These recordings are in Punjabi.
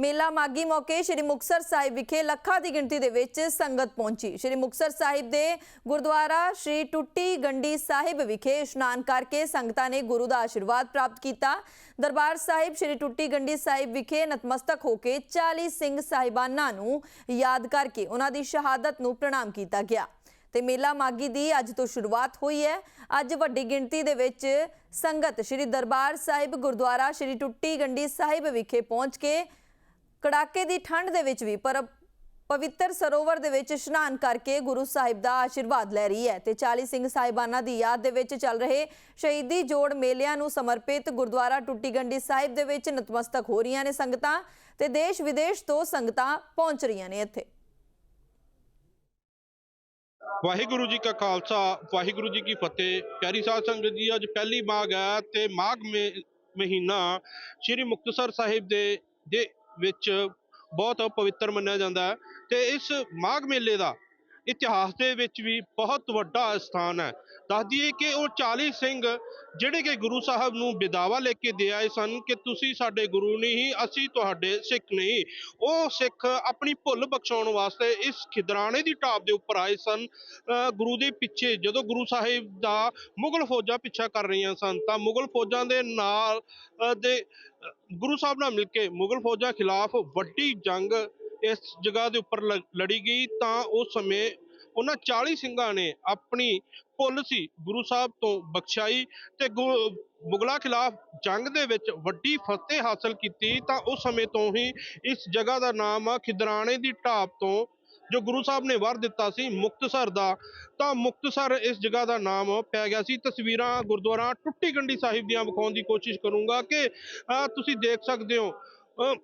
ਮੇਲਾ ਮਾਗੀ ਮੌਕੇ ਸ੍ਰੀ ਮੁਕਤਸਰ ਸਾਹਿਬ ਵਿਖੇ ਲੱਖਾਂ ਦੀ ਗਿਣਤੀ ਦੇ ਵਿੱਚ ਸੰਗਤ ਪਹੁੰਚੀ। ਸ੍ਰੀ ਮੁਕਤਸਰ ਸਾਹਿਬ ਦੇ ਗੁਰਦੁਆਰਾ ਸ੍ਰੀ ਟੁੱਟੀ ਗੰਡੀ ਸਾਹਿਬ ਵਿਖੇ ਇਸ਼ਨਾਨ ਕਰਕੇ ਸੰਗਤਾਂ ਨੇ ਗੁਰੂ ਦਾ ਆਸ਼ੀਰਵਾਦ ਪ੍ਰਾਪਤ ਕੀਤਾ। ਦਰਬਾਰ ਸਾਹਿਬ ਸ੍ਰੀ ਟੁੱਟੀ ਗੰਡੀ ਸਾਹਿਬ ਵਿਖੇ ਨਤਮਸਤਕ ਹੋ ਕੇ 40 ਸਿੰਘ ਸਾਹਿਬਾਨਾਂ ਨੂੰ ਯਾਦ ਕਰਕੇ ਉਹਨਾਂ ਦੀ ਸ਼ਹਾਦਤ ਨੂੰ ਪ੍ਰਣਾਮ ਕੀਤਾ ਗਿਆ। ਤੇ ਮੇਲਾ ਮਾਗੀ ਦੀ ਅੱਜ ਤੋਂ ਸ਼ੁਰੂਆਤ ਹੋਈ ਹੈ। ਅੱਜ ਵੱਡੀ ਗਿਣਤੀ ਦੇ ਵਿੱਚ ਸੰਗਤ ਸ੍ਰੀ ਦਰਬਾਰ ਸਾਹਿਬ ਗੁਰਦੁਆਰਾ ਸ੍ਰੀ ਟੁੱਟੀ ਗੰਡੀ ਸਾਹਿਬ ਵਿਖੇ ਪਹੁੰਚ ਕੇ ਕੜਾਕੇ ਦੀ ਠੰਡ ਦੇ ਵਿੱਚ ਵੀ, ਪਰ ਪਵਿੱਤਰ ਸਰੋਵਰ ਦੇ ਵਿੱਚ ਇਸ਼ਨਾਨ ਕਰਕੇ ਗੁਰੂ ਸਾਹਿਬ ਦਾ ਆਸ਼ੀਰਵਾਦ ਲੈ ਰਹੀ ਹੈ ਤੇ 40 ਸਿੰਘ ਸਾਹਿਬਾਨਾਂ ਦੀ ਯਾਦ ਦੇ ਵਿੱਚ ਚੱਲ ਰਹੇ ਸ਼ਹੀਦੀ ਜੋੜ ਮੇਲਿਆਂ ਨੂੰ ਸਮਰਪਿਤ ਗੁਰਦੁਆਰਾ ਟੁੱਟੀ ਗੰਡੀ ਸਾਹਿਬ ਦੇ ਵਿੱਚ ਨਤਮਸਤਕ ਹੋ ਰਹੀਆਂ ਨੇ ਸੰਗਤਾਂ ਤੇ ਦੇਸ਼ ਵਿਦੇਸ਼ ਤੋਂ ਸੰਗਤਾਂ ਪਹੁੰਚ ਰਹੀਆਂ ਨੇ ਇੱਥੇ। ਵਾਹਿਗੁਰੂ ਜੀ ਕਾ ਖਾਲਸਾ, ਵਾਹਿਗੁਰੂ ਜੀ ਕੀ ਫਤਿਹ। ਪਿਆਰੀ ਸਾਧ ਸੰਗਤ ਜੀ, ਅੱਜ ਪਹਿਲੀ ਮਾਘ ਹੈ ਤੇ ਮਾਘ ਮਹੀਨਾ ਸ੍ਰੀ ਮੁਕਤਸਰ ਸਾਹਿਬ ਦੇ ਦੇ ਵਿੱਚ ਬਹੁਤ ਪਵਿੱਤਰ ਮੰਨਿਆ ਜਾਂਦਾ ਹੈ ਤੇ ਇਸ ਮਾਘ ਮੇਲੇ ਦਾ ਇਤਿਹਾਸ ਦੇ ਵਿੱਚ ਵੀ ਬਹੁਤ ਵੱਡਾ ਸਥਾਨ ਹੈ। ਦੱਸ ਦਈਏ ਕਿ ਉਹ 40 ਸਿੰਘ ਜਿਹੜੇ ਕਿ ਗੁਰੂ ਸਾਹਿਬ ਨੂੰ ਬਿਦਾਵਾ ਲੈ ਕੇ ਦੇ ਆਏ ਸਨ ਕਿ ਤੁਸੀਂ ਸਾਡੇ ਗੁਰੂ ਨਹੀਂ, ਅਸੀਂ ਤੁਹਾਡੇ ਸਿੱਖ ਨਹੀਂ। ਉਹ ਸਿੱਖ ਆਪਣੀ ਭੁੱਲ ਬਖਸ਼ਾਉਣ ਵਾਸਤੇ ਇਸ ਖਿਦਰਾਣੇ ਦੀ ਢਾਬ ਦੇ ਉੱਪਰ ਆਏ ਸਨ। ਗੁਰੂ ਦੇ ਪਿੱਛੇ ਜਦੋਂ ਗੁਰੂ ਸਾਹਿਬ ਦਾ ਮੁਗਲ ਫੌਜਾਂ ਪਿੱਛਾ ਕਰ ਰਹੀਆਂ ਸਨ ਤਾਂ ਮੁਗਲ ਫੌਜਾਂ ਦੇ ਨਾਲ ਦੇ ਗੁਰੂ ਸਾਹਿਬ ਨਾਲ ਮਿਲ ਕੇ ਮੁਗਲ ਫੌਜਾਂ ਖਿਲਾਫ ਵੱਡੀ ਜੰਗ ਇਸ ਜਗ੍ਹਾ ਦੇ ਉੱਪਰ ਲ- ਲੜੀ ਗਈ ਤਾਂ ਉਸ ਸਮੇਂ ਉਹਨਾਂ 40 ਸਿੰਘਾਂ ਨੇ ਆਪਣੀ ਭੁੱਲ ਸੀ ਗੁਰੂ ਸਾਹਿਬ ਤੋਂ ਬਖਸ਼ਾਈ ਤੇ ਗੁ- ਮੁਗਲਾਂ ਖਿਲਾਫ ਜੰਗ ਦੇ ਵਿੱਚ ਵੱਡੀ ਫਤਿਹ ਹਾਸਲ ਕੀਤੀ ਤਾਂ ਉਸ ਸਮੇਂ ਤੋਂ ਹੀ ਇਸ ਜਗ੍ਹਾ ਦਾ ਨਾਮ ਆ ਖਿਦਰਾਣੇ ਦੀ ਢਾਬ ਤੋਂ ਜੋ ਗੁਰੂ ਸਾਹਿਬ ਨੇ ਵਰ ਦਿੱਤਾ ਸੀ ਮੁਕਤਸਰ ਦਾ ਤਾਂ ਮੁਕਤਸਰ ਇਸ ਜਗ੍ਹਾ ਦਾ ਨਾਮ ਪੈ ਗਿਆ ਸੀ। ਤਸਵੀਰਾਂ ਗੁਰਦੁਆਰਾ ਟੁੱਟੀ ਗੰਡੀ ਸਾਹਿਬ ਦੀਆਂ ਵਿਖਾਉਣ ਦੀ ਕੋਸ਼ਿਸ਼ ਕਰੂੰਗਾ ਕਿ ਤੁਸੀਂ ਦੇਖ ਸਕਦੇ ਹੋ ਅਹ,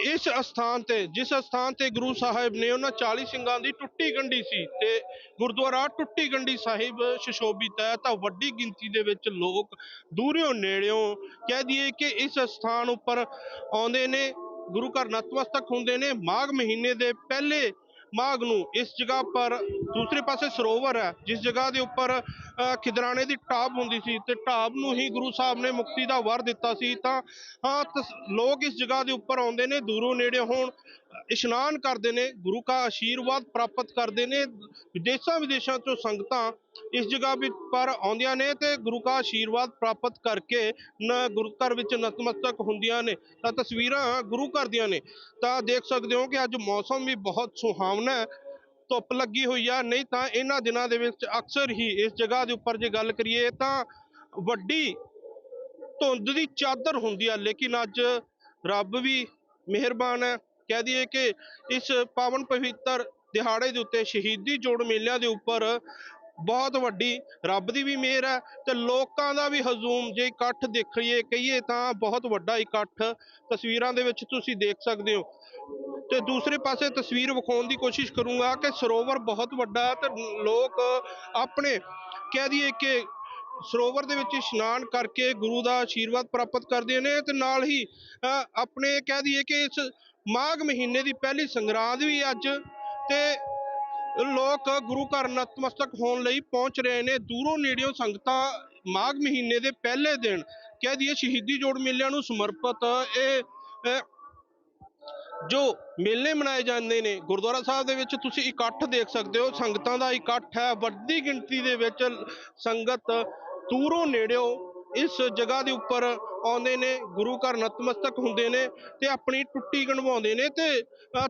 ਇਸ ਅਸਥਾਨ ਤੇ, ਜਿਸ ਅਸਥਾਨ ਤੇ ਗੁਰੂ ਸਾਹਿਬ ਨੇ ਉਹਨਾਂ 40 ਸਿੰਘਾਂ ਦੀ ਟੁੱਟੀ ਗੰਢੀ ਸੀ ਤੇ ਗੁਰਦੁਆਰਾ ਟੁੱਟੀ ਗੰਢੀ ਸਾਹਿਬ ਸੁਸ਼ੋਭਿਤ ਹੈ, ਤਾਂ ਵੱਡੀ ਗਿਣਤੀ ਦੇ ਵਿੱਚ ਲੋਕ ਦੂਰਿਓਂ ਨੇੜਿਓਂ ਕਹਿ ਦਈਏ ਕਿ ਇਸ ਅਸਥਾਨ ਉੱਪਰ ਆਉਂਦੇ ਨੇ, ਗੁਰੂ ਘਰ ਨਤਮਸਤਕ ਹੁੰਦੇ ਨੇ, ਮਾਘ ਮਹੀਨੇ ਦੇ ਪਹਿਲੇ ਮਾਘ ਨੂੰ ਇਸ ਜਗ੍ਹਾ ਪਰ ਦੂਸਰੇ ਪਾਸੇ ਸਰੋਵਰ ਹੈ, ਜਿਸ ਜਗ੍ਹਾ ਦੇ ਉੱਪਰ ਖਿਦਰਾਣੇ ਦੀ ਢਾਬ ਹੁੰਦੀ ਸੀ ਤੇ ਢਾਬ ਨੂੰ ਹੀ ਗੁਰੂ ਸਾਹਿਬ ਨੇ ਮੁਕਤੀ ਦਾ ਵਰ ਦਿੱਤਾ ਸੀ ਤਾਂ, ਹਾਂ ਲੋਕ ਇਸ ਜਗ੍ਹਾ ਦੇ ਉੱਪਰ ਆਉਂਦੇ ਨੇ, ਦੂਰੋਂ ਨੇੜੇ ਹੋਣ ਇਸ਼ਨਾਨ ਕਰਦੇ ਨੇ, ਗੁਰੂ ਕਾ ਆਸ਼ੀਰਵਾਦ ਪ੍ਰਾਪਤ ਕਰਦੇ ਨੇ, ਵਿਦੇਸ਼ਾਂ ਵਿਦੇਸ਼ਾਂ ਤੋਂ ਸੰਗਤਾਂ ਇਸ ਜਗ੍ਹਾ ਵਿੱਚ ਪਰ ਆਉਂਦੀਆਂ ਨੇ ਤੇ ਗੁਰੂ ਕਾ ਆਸ਼ੀਰਵਾਦ ਪ੍ਰਾਪਤ ਕਰਕੇ ਗੁਰੂ ਘਰ ਵਿੱਚ ਨਤਮਸਤਕ ਹੁੰਦੀਆਂ ਨੇ, ਤਾਂ ਤਸਵੀਰਾਂ ਗੁਰੂ ਘਰ ਦੀਆਂ ਨੇ, ਤਾਂ ਦੇਖ ਸਕਦੇ ਹੋ ਕਿ ਅੱਜ ਮੌਸਮ ਵੀ ਬਹੁਤ ਸੁਹਾਵਣਾ ਹੈ ਧੁੱਪ ਲੱਗੀ ਹੋਈ ਆ, ਨਹੀਂ ਤਾਂ ਇਹਨਾਂ ਦਿਨਾਂ ਦੇ ਵਿੱਚ ਅਕਸਰ ਹੀ ਇਸ ਜਗ੍ਹਾ ਦੇ ਉੱਪਰ ਜੇ ਗੱਲ ਕਰੀਏ ਤਾਂ ਵੱਡੀ ਧੁੰਦ ਦੀ ਚਾਦਰ ਹੁੰਦੀ ਆ, ਲੇਕਿਨ ਅੱਜ ਰੱਬ ਵੀ ਮਿਹਰਬਾਨ ਹੈ ਕਹਿ ਦਈਏ ਕਿ ਇਸ ਪਾਵਨ ਪਵਿੱਤਰ ਦਿਹਾੜੇ ਦੇ ਉੱਤੇ ਸ਼ਹੀਦੀ ਜੋੜ ਮੇਲਿਆਂ ਦੇ ਉੱਪਰ ਬਹੁਤ ਵੱਡੀ, ਰੱਬ ਦੀ ਵੀ ਮਿਹਰ ਹੈ ਤੇ ਲੋਕਾਂ ਦਾ ਵੀ ਹਜ਼ੂਮ ਜੇ ਇਕੱਠ ਦੇਖੀਏ, ਕਹੀਏ ਤਾਂ ਬਹੁਤ ਵੱਡਾ ਇਕੱਠ ਤਸਵੀਰਾਂ ਦੇ ਵਿੱਚ ਤੁਸੀਂ ਦੇਖ ਸਕਦੇ ਹੋ। ਤੇ ਦੂਸਰੇ ਪਾਸੇ ਤਸਵੀਰ ਵਿਖਾਉਣ ਦੀ ਕੋਸ਼ਿਸ਼ ਕਰੂੰਗਾ ਕਿ ਸਰੋਵਰ ਬਹੁਤ ਵੱਡਾ ਹੈ ਤੇ ਲੋਕ ਆਪਣੇ ਕਹਿ ਦਈਏ ਕਿ ਸਰੋਵਰ ਦੇ ਵਿੱਚ ਇਸ਼ਨਾਨ ਕਰਕੇ ਗੁਰੂ ਦਾ ਆਸ਼ੀਰਵਾਦ ਪ੍ਰਾਪਤ ਕਰਦੇ ਨੇ ਤੇ ਨਾਲ ਹੀ ਆਪਣੇ ਕਹਿ ਦਈਏ ਕਿ ਇਸ ਮਾਘ ਮਹੀਨੇ ਦੀ ਪਹਿਲੀ ਸੰਗਰਾਂਦ ਵੀ ਅੱਜ ਤੇ ਲੋਕ ਗੁਰੂ ਘਰ ਨਤਮਸਤਕ ਹੋਣ ਲਈ ਪਹੁੰਚ ਰਹੇ ਨੇ। ਦੂਰੋਂ ਨੇੜਿਓਂ ਸੰਗਤਾਂ ਮਾਘ ਮਹੀਨੇ ਦੇ ਪਹਿਲੇ ਦਿਨ ਕਹਿ ਦਈਏ ਸ਼ਹੀਦੀ ਜੋੜ ਮੇਲਿਆਂ ਨੂੰ ਸਮਰਪਿਤ ਇਹ ਜੋ ਮੇਲੇ ਮਨਾਏ ਜਾਂਦੇ ਨੇ, ਗੁਰਦੁਆਰਾ ਸਾਹਿਬ ਦੇ ਵਿੱਚ ਤੁਸੀਂ ਇਕੱਠ ਦੇਖ ਸਕਦੇ ਹੋ। ਸੰਗਤਾਂ ਦਾ ਇਕੱਠ ਹੈ। ਵੱਡੀ ਗਿਣਤੀ ਦੇ ਵਿੱਚ ਸੰਗਤ ਦੂਰੋਂ ਨੇੜਿਓਂ ਇਸ ਜਗ੍ਹਾ ਦੇ ਉੱਪਰ ਆਉਂਦੇ ਨੇ ਗੁਰੂ ਘਰ ਨਤਮਸਤਕ ਹੁੰਦੇ ਨੇ ਤੇ ਆਪਣੀ ਟੁੱਟੀ ਗਣਵਾਉਂਦੇ ਨੇ ਤੇ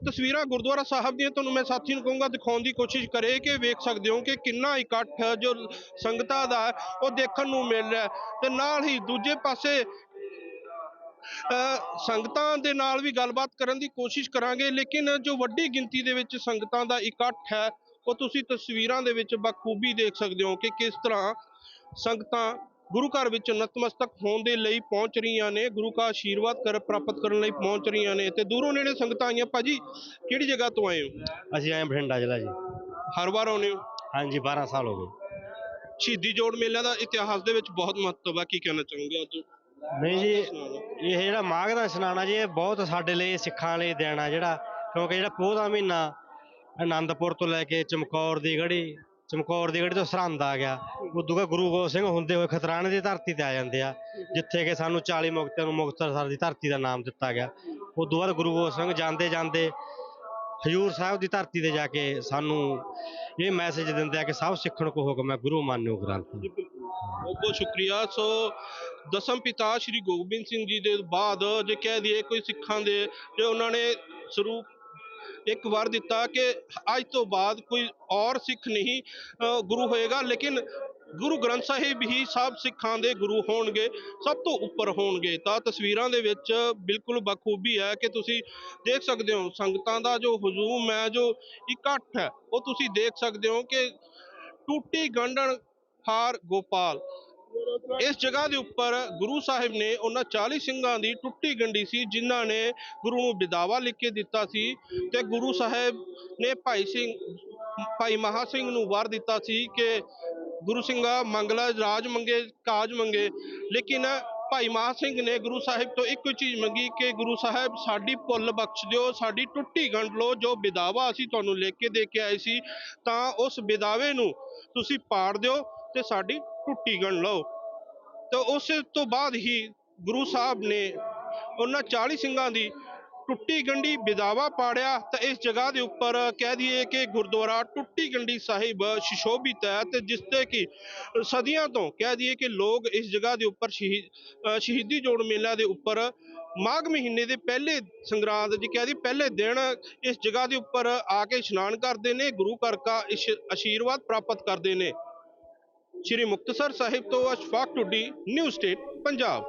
ਤਸਵੀਰਾਂ ਗੁਰਦੁਆਰਾ ਸਾਹਿਬ ਦੀਆਂ ਤੁਹਾਨੂੰ ਮੈਂ ਸਾਥੀ ਨੂੰ ਕਹੂੰਗਾ ਦਿਖਾਉਣ ਦੀ ਕੋਸ਼ਿਸ਼ ਕਰੇ ਕਿ ਵੇਖ ਸਕਦੇ ਹੋ ਕਿ ਕਿੰਨਾ ਇਕੱਠ ਜੋ ਸੰਗਤਾਂ ਦਾ ਉਹ ਦੇਖਣ ਨੂੰ ਮਿਲ ਰਿਹਾ ਹੈ। ਤੇ ਨਾਲ ਹੀ ਦੂਜੇ ਪਾਸੇ ਅ, ਸੰਗਤਾਂ ਦੇ ਨਾਲ ਵੀ ਗੱਲਬਾਤ ਕਰਨ ਦੀ ਕੋਸ਼ਿਸ਼ ਕਰਾਂਗੇ ਲੇਕਿਨ ਜੋ ਵੱਡੀ ਗਿਣਤੀ ਦੇ ਵਿੱਚ ਸੰਗਤਾਂ ਦਾ ਇਕੱਠ ਹੈ ਉਹ ਤੁਸੀਂ ਤਸਵੀਰਾਂ ਦੇ ਵਿੱਚ ਬਖੂਬੀ ਦੇਖ ਸਕਦੇ ਹੋ ਕਿ ਕਿਸ ਤਰ੍ਹਾਂ ਸੰਗਤਾਂ ਗੁਰੂ ਘਰ ਵਿੱਚ ਨਤਮਸਤਕ ਹੋਣ ਦੇ ਲਈ ਪਹੁੰਚ ਰਹੀਆਂ ਨੇ ਗੁਰੂ ਕਾ ਆਸ਼ੀਰਵਾਦ ਕਰ ਪ੍ਰਾਪਤ ਕਰਨ ਲਈ ਪਹੁੰਚ ਰਹੀਆਂ ਨੇ। ਤੇ ਦੂਰੋਂ ਨੇੜੇ ਸੰਗਤਾਂ ਆਈਆਂ। ਭਾਜੀ ਕਿਹੜੀ ਜਗ੍ਹਾ ਤੋਂ ਆਏ ਹੋ? ਅਸੀਂ ਆਏ ਬਠਿੰਡਾ ਜ਼ਿਲ੍ਹਾ ਜੀ। ਹਰ ਵਾਰ ਆਉਂਦੇ ਹੋ? ਹਾਂਜੀ 12 ਸਾਲ ਹੋ ਗਏ। ਸ਼ਹੀਦੀ ਜੋੜ ਮੇਲਿਆਂ ਦਾ ਇਤਿਹਾਸ ਦੇ ਵਿੱਚ ਬਹੁਤ ਮਹੱਤਵ ਹੈ। ਕੀ ਕਹਿਣਾ ਚਾਹੋਗੇ ਅੱਜ? ਨਹੀਂ ਜੀ ਇਹ ਜਿਹੜਾ ਮਾਘ ਦਾ ਇਸ਼ਨਾਨ ਆ ਜੀ ਇਹ ਬਹੁਤ ਸਾਡੇ ਲਈ ਸਿੱਖਾਂ ਲਈ ਆ ਜਿਹੜਾ ਕਿਉਂਕਿ ਜਿਹੜਾ ਪੋਹ ਦਾ ਮਹੀਨਾ ਆਨੰਦਪੁਰ ਤੋਂ ਲੈ ਕੇ ਚਮਕੌਰ ਦੀ ਗੜੀ ਚਮਕੌਰ ਦੀ ਗੜੀ ਤੋਂ ਸਰਹੰਦ ਆ ਗਿਆ, ਉਦੋਂ ਬਾਅਦ ਗੁਰੂ ਗੋਬਿੰਦ ਸਿੰਘ ਹੁੰਦੇ ਹੋਏ ਖਤਰਾਣੇ ਦੀ ਧਰਤੀ ਤੇ ਆ ਜਾਂਦੇ ਆ, ਜਿੱਥੇ ਕਿ ਸਾਨੂੰ 40 ਮੁਕਤਿਆਂ ਨੂੰ ਮੁਕਤਸਰ ਦੀ ਧਰਤੀ ਦਾ ਨਾਮ ਦਿੱਤਾ ਗਿਆ। ਉਦੋਂ ਬਾਅਦ ਗੁਰੂ ਗੋਬਿੰਦ ਸਿੰਘ ਜਾਂਦੇ ਜਾਂਦੇ ਹਜੂਰ ਸਾਹਿਬ ਦੀ ਧਰਤੀ ਤੇ ਜਾ ਕੇ ਸਾਨੂੰ ਇਹ ਮੈਸੇਜ ਦਿੰਦੇ ਆ ਕਿ ਸਭ ਸਿੱਖਣ ਕੋ ਹੁਕਮ ਹੈ, ਗੁਰੂ ਮਾਨਿਓ ਗ੍ਰੰਥ। ਬਹੁਤ ਬਹੁਤ ਸ਼ੁਕਰੀਆ। ਸੋ ਦਸਮ ਪਿਤਾ ਸ੍ਰੀ ਗੋਬਿੰਦ ਸਿੰਘ ਜੀ ਦੇ ਬਾਅਦ ਜੇ ਕਹਿ ਦਈਏ ਕੋਈ ਸਿੱਖਾਂ ਦੇ, ਜੇ ਉਹਨਾਂ ਨੇ ਸਰੂਪ ਇੱਕ ਵਾਰ ਦਿੱਤਾ ਕਿ ਅੱਜ ਤੋਂ ਬਾਅਦ ਕੋਈ ਔਰ ਸਿੱਖ ਨਹੀਂ ਗੁਰੂ ਹੋਏਗਾ। ਲੇਕਿਨ ਗੁਰੂ ਗ੍ਰੰਥ ਸਾਹਿਬ ਹੀ ਸਭ ਸਿੱਖਾਂ ਦੇ ਗੁਰੂ ਹੋਣਗੇ, ਸਭ ਤੋਂ ਉੱਪਰ ਹੋਣਗੇ। ਤਾਂ ਤਸਵੀਰਾਂ ਦੇ ਵਿੱਚ ਬਿਲਕੁਲ ਬਖੂਬੀ ਹੈ ਕਿ ਤੁਸੀਂ ਦੇਖ ਸਕਦੇ ਹੋ, ਸੰਗਤਾਂ ਦਾ ਜੋ ਹਜੂਮ ਹੈ, ਜੋ ਇਕੱਠ ਹੈ, ਉਹ ਤੁਸੀਂ ਦੇਖ ਸਕਦੇ ਹੋ ਕਿ ਟੂਟੀ ਗੰਢਣ ਹਾਰ ਗੋਪਾਲ। ਇਸ ਜਗ੍ਹਾ ਦੇ ਉੱਪਰ ਗੁਰੂ ਸਾਹਿਬ ਨੇ ਉਹਨਾਂ 40 ਸਿੰਘਾਂ ਦੀ ਟੁੱਟੀ ਗੰਢੀ ਸੀ, ਜਿਨ੍ਹਾਂ ਨੇ ਗੁਰੂ ਨੂੰ ਵਿਦਾਵਾ ਲਿਖ ਕੇ ਦਿੱਤਾ ਸੀ ਤੇ ਗੁਰੂ ਸਾਹਿਬ ਨੇ ਭਾਈ ਸਿੰਘ, ਭਾਈ ਮਹਾ ਸਿੰਘ ਨੂੰ ਵਾਰ ਦਿੱਤਾ ਸੀ ਕਿ ਗੁਰੂ ਸਿੰਘਾ ਮੰਗਲਾ, ਰਾਜ ਮੰਗੇ, ਕਾਜ ਮੰਗੇ। ਲੇਕਿਨ ਭਾਈ ਮਹਾ ਸਿੰਘ ਨੇ ਗੁਰੂ ਸਾਹਿਬ ਤੋਂ ਇੱਕੋ ਚੀਜ਼ ਮੰਗੀ ਕਿ ਗੁਰੂ ਸਾਹਿਬ, ਸਾਡੀ ਭੁੱਲ ਬਖਸ਼ ਦਿਓ, ਸਾਡੀ ਟੁੱਟੀ ਗੰਢ ਲਓ, ਜੋ ਵਿਦਾਵਾ ਅਸੀਂ ਤੁਹਾਨੂੰ ਲੈ ਕੇ ਦੇ ਕੇ ਆਏ ਸੀ, ਤਾਂ ਉਸ ਵਿਦਾਵੇ ਨੂੰ ਤੁਸੀਂ ਪਾੜ ਦਿਓ ਤੇ ਸਾਡੀ ਟੁੱਟੀ ਗਣ ਲਓ। ਤੇ ਉਸ ਤੋਂ ਬਾਅਦ ਹੀ ਗੁਰੂ ਸਾਹਿਬ ਨੇ ਉਹਨਾਂ 40 ਸਿੰਘਾਂ ਦੀ ਟੁੱਟੀ ਗੰਢੀ ਵਿਦਾਵਾ ਪਾੜਿਆ। ਤਾਂ ਇਸ ਜਗ੍ਹਾ ਦੇ ਉੱਪਰ ਕਹਿ ਦਈਏ ਕਿ ਗੁਰਦੁਆਰਾ ਟੁੱਟੀ ਗੰਢੀ ਸਾਹਿਬ ਸ਼ਿਸ਼ੋਭਿਤ ਹੈ ਤੇ ਜਿਸ ਤੇ ਕਿ ਸਦੀਆਂ ਤੋਂ ਕਹਿ ਦਈਏ ਕਿ ਲੋਕ ਇਸ ਜਗ੍ਹਾ ਦੇ ਉੱਪਰ ਸ਼ਹੀਦ ਸ਼ਹੀਦੀ ਜੋੜ ਮੇਲਾ ਦੇ ਉੱਪਰ ਮਾਘ ਮਹੀਨੇ ਦੇ ਪਹਿਲੇ ਸੰਗਰਾਂਦ ਜੀ ਕਹਿ ਦੀ ਪਹਿਲੇ ਦਿਨ ਇਸ ਜਗ੍ਹਾ ਦੇ ਉੱਪਰ ਆ ਕੇ ਇਸ਼ਨਾਨ ਕਰਦੇ ਨੇ। ਗੁਰੂ ਘਰ ਦਾ ਆਸ਼ੀਰਵਾਦ ਪ੍ਰਾਪਤ ਕਰਦੇ ਨੇ। ਸ਼੍ਰੀ ਮੁਕਤਸਰ ਸਾਹਿਬ ਤੋਂ ਅਸ਼ਫਾਕ ਟੁੱਡੀ ਨਿਊ ਸਟੇਟ ਪੰਜਾਬ।